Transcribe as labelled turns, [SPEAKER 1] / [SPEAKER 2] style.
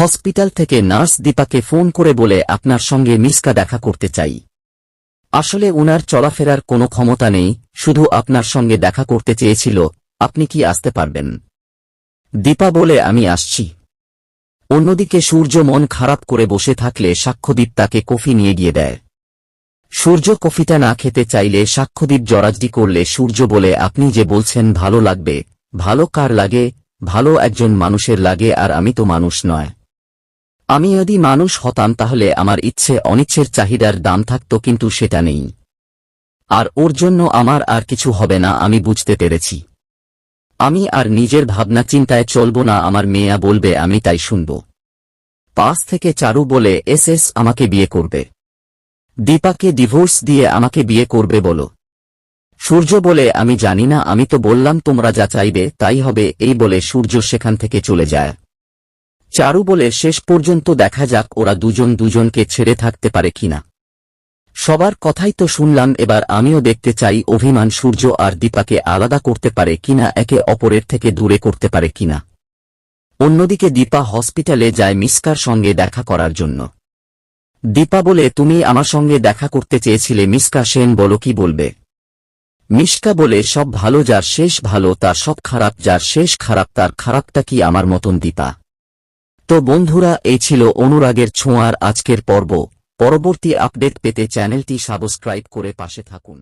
[SPEAKER 1] Hospital থেকে nurse দীপাকে phone করে বলে আপনার সঙ্গে মিসকা দেখা করতে চাই। আসলে উনার চলাফেরার কোনো ক্ষমতা নেই, শুধু আপনার সঙ্গে দেখা করতে চেয়েছিল, আপনি কি আসতে পারবেন? দীপা বলে, আমি আসছি। অন্যদিকে সূর্য মন খারাপ করে বসে থাকলে সাক্ষ্যদীপ তাকে কফি নিয়ে গিয়ে দেয়। সূর্য কফিটা না খেতে চাইলে সাক্ষ্যদীপ জরাজডি করলে সূর্য বলে, আপনি যে বলছেন ভালো লাগবে, ভালো কার লাগে, ভালো একজন মানুষের লাগে আর আমি তো মানুষ নয়। আমি যদি মানুষ হতাম তাহলে আমার ইচ্ছে অনিচ্ছের চাহিদার দাম থাকত, কিন্তু সেটা নেই। আর ওর জন্য আমার আর কিছু হবে না, আমি বুঝতে পেরেছি। আমি আর নিজের ভাবনা চিন্তায় চলব না, আমার মেয়া বলবে, আমি তাই শুনব। পাশ থেকে চারু বলে, এস এস আমাকে বিয়ে করবে। দীপাকে ডিভোর্স দিয়ে আমাকে বিয়ে করবে বলো। সূর্য বলে, আমি জানি না, আমি তো বললাম তোমরা যা চাইবে, তাই হবে। এই বলে সূর্য সেখান থেকে চলে যায়। চারু বলে, শেষ পর্যন্ত দেখা যাক ওরা দুজন দুজনকে ছেড়ে থাকতে পারে কিনা। সবার কথাই তো শুনলাম, এবার আমিও দেখতে চাই অভিমান সূর্য আর দীপাকে আলাদা করতে পারে কিনা, একে অপরের থেকে দূরে করতে পারে কিনা। অন্যদিকে দীপা হসপিটালে যায় মিসকার সঙ্গে দেখা করার জন্য। দীপা বলে, তুমি আমার সঙ্গে দেখা করতে চেয়েছিলে, মিসকা সেন বলো কি বলবে? মিসকা বলে, সব ভালো, যার শেষ ভালো, তার সব খারাপ, যার শেষ খারাপ, তার খারাপটা কি আমার মতন দীপা? তো বন্ধুরা এই ছিল অনুরাগের ছোঁয়ার আজকের পর্ব। পরবর্তী আপডেট পেতে চ্যানেলটি সাবস্ক্রাইব করে পাশে থাকুন।